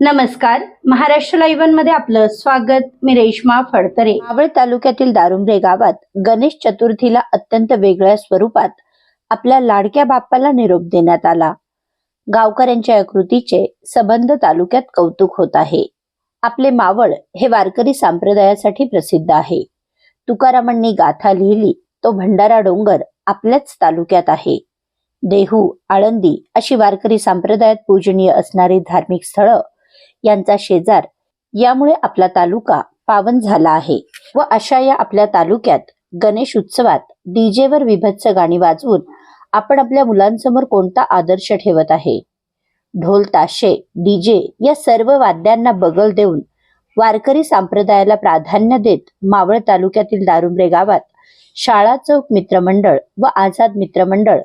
नमस्कार. महाराष्ट्र लाईव्हमध्ये आपलं स्वागत. मी रेश्मा फडतरे. मावळ तालुक्यातील दारुंबरे गावात गणेश चतुर्थीला अत्यंत वेगळ्या स्वरूपात आपल्या लाडक्या बाप्पाला निरोप देण्यात आला. गावकऱ्यांच्या या कृतीचे सबंध तालुक्यात कौतुक होत आहे. आपले मावळ हे वारकरी संप्रदायासाठी प्रसिद्ध आहे. तुकारामांनी गाथा लिहिली तो भंडारा डोंगर आपल्याच तालुक्यात आहे. देहू आळंदी अशी वारकरी संप्रदायात पूजनीय असणारी धार्मिक स्थळं यांचा शेजार. यामुळे आपला तालुका पावन झाला आहे. व अशा या आपल्या तालुक्यात गणेश उत्सवात डीजेवर विभत्स गाणी वाजवून आपण आपल्या मुलांसमोर कोणता आदर्श ठेवत आहे? ढोल ताशे डीजे या सर्व वाद्यांना बगल देऊन वारकरी संप्रदायाला प्राधान्य देत मावळ तालुक्यातील दारुंबरे गावात शाळा चौक मित्रमंडळ व आझाद मित्रमंडळ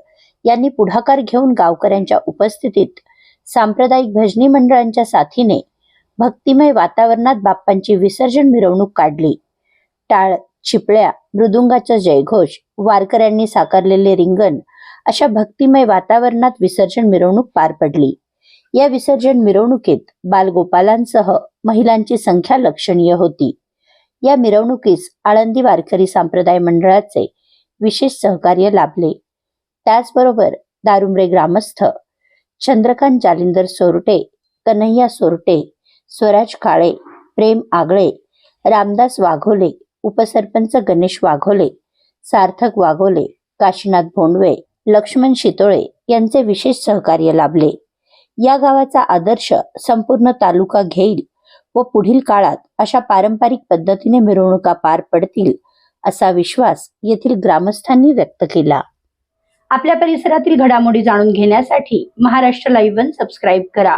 यांनी पुढाकार घेऊन गावकऱ्यांच्या उपस्थितीत सांप्रदायिक भजनी मंडळांच्या साथीने भक्तिमय वातावरणात बाप्पांची विसर्जन मिरवणूक काढली. टाळ चिपळ्या मृदुंगाचा जयघोष वारकऱ्यांनी साकारलेले रिंगण अशा भक्तिमय वातावरणात विसर्जन मिरवणूक पार पडली. या विसर्जन मिरवणुकीत बालगोपालांसह महिलांची संख्या लक्षणीय होती. या मिरवणुकीस आळंदी वारकरी संप्रदाय मंडळाचे विशेष सहकार्य लाभले. त्याचबरोबर दारुमरे ग्रामस्थ चंद्रकांत जालिंदर सोरटे कन्हैया सोरटे स्वराज काळे प्रेम आगळे रामदास वाघोले उपसरपंच गणेश वाघोले सार्थक वाघोले काशीनाथ भोंडवे लक्ष्मण शितोळे यांचे विशेष सहकार्य लाभले. या गावाचा आदर्श संपूर्ण तालुका घेईल व पुढील काळात अशा पारंपरिक पद्धतीने मिरवणुका पार पडतील असा विश्वास येथील ग्रामस्थांनी व्यक्त केला. आपल्या परिसरातील घडामोडी जाणून घेण्यासाठी महाराष्ट्र लाईव्ह वन सबस्क्राईब करा.